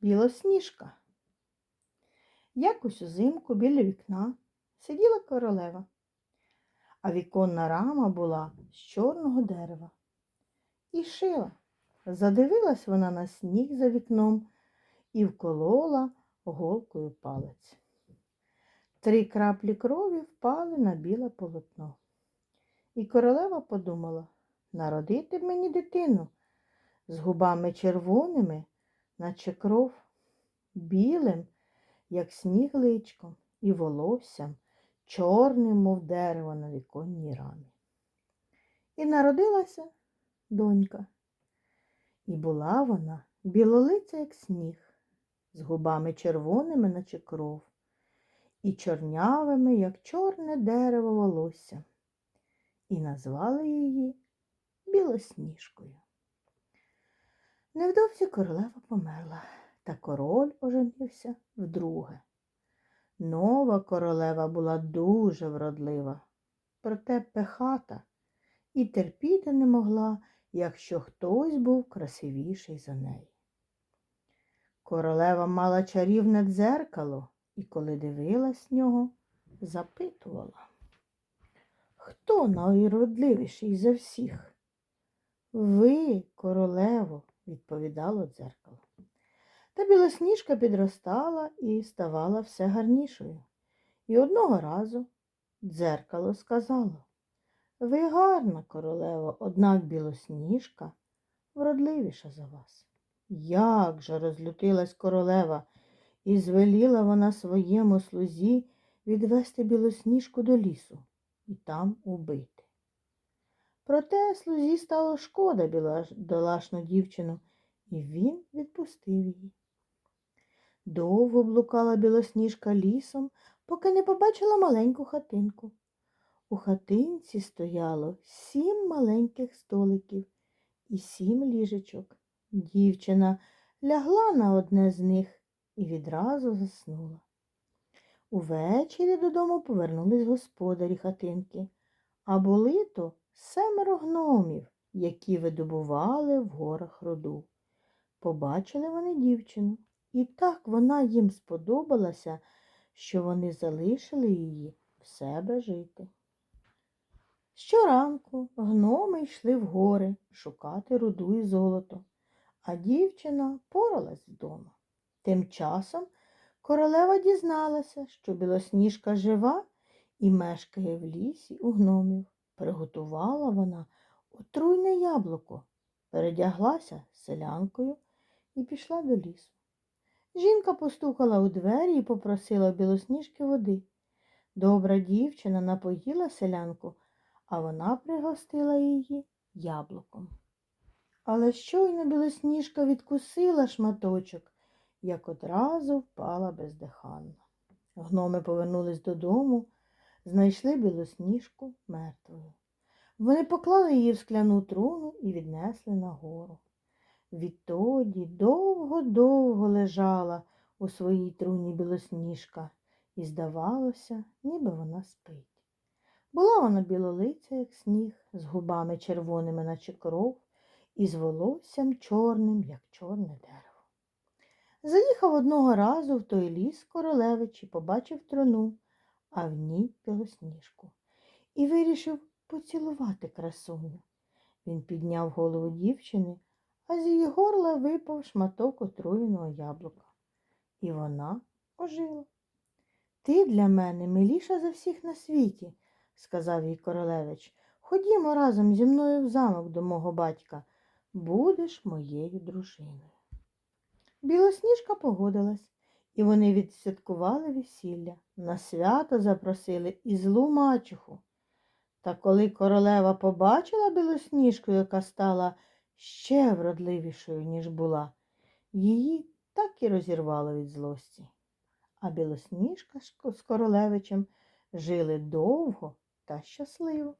Білосніжка. Якось узимку біля вікна сиділа королева, а віконна рама була з чорного дерева. І шила. Задивилась вона на сніг за вікном і вколола голкою палець. Три краплі крові впали на біле полотно. І королева подумала, народити мені дитину з губами червоними, наче кров, білим, як сніг личком, і волоссям чорним, мов дерево на віконній рамі. І народилася донька. І була вона білолиця, як сніг, з губами червоними, наче кров, і чорнявими, як чорне дерево волосся, і назвали її Білосніжкою. Невдовзі королева померла, та король оженився вдруге. Нова королева була дуже вродлива, проте пехата і терпіти не могла, якщо хтось був красивіший за неї. Королева мала чарівне дзеркало і, коли дивилась нього, запитувала. Хто найродливіший за всіх? Ви, королево, відповідало дзеркало. Та білосніжка підростала і ставала все гарнішою. І одного разу дзеркало сказало Ви гарна, королева, однак білосніжка вродливіша за вас. Як же розлютилась королева, і звеліла вона своєму слузі відвести білосніжку до лісу і там убити. Проте слузі стало шкода бідолашну дівчину, і він відпустив її. Довго блукала білосніжка лісом, поки не побачила маленьку хатинку. У хатинці стояло сім маленьких столиків і сім ліжечок. Дівчина лягла на одне з них і відразу заснула. Увечері додому повернулись господарі хатинки, а були то семеро гномів, які видобували в горах руду. Побачили вони дівчину, і так вона їм сподобалася, що вони залишили її в себе жити. Щоранку гноми йшли в гори шукати руду і золото, а дівчина поралась вдома. Тим часом королева дізналася, що білосніжка жива і мешкає в лісі у гномів. Приготувала вона отруйне яблуко, передяглася селянкою і пішла до лісу. Жінка постукала у двері і попросила білосніжки води. Добра дівчина напоїла селянку, а вона пригостила її яблуком. Але щойно білосніжка відкусила шматочок, як одразу впала бездиханна. Гноми повернулись додому, знайшли білосніжку мертвою. Вони поклали її в скляну труну і віднесли нагору. Відтоді довго-довго лежала у своїй труні білосніжка, і здавалося, ніби вона спить. Була вона білолиця, як сніг, з губами червоними, наче кров, і з волоссям чорним, як чорне дерево. Заїхав одного разу в той ліс королевич і побачив труну, а в ній білосніжку, і вирішив поцілувати красуню. Він підняв голову дівчини, а з її горла випав шматок отруєного яблука. І вона ожила. Ти для мене миліша за всіх на світі, сказав їй королевич. Ходімо разом зі мною в замок до мого батька. Будеш моєю дружиною. Білосніжка погодилась, і вони відсвяткували весілля. На свято запросили і злу мачуху. Та коли королева побачила білосніжку, яка стала ще вродливішою, ніж була, її так і розірвало від злості. А білосніжка з королевичем жили довго та щасливо.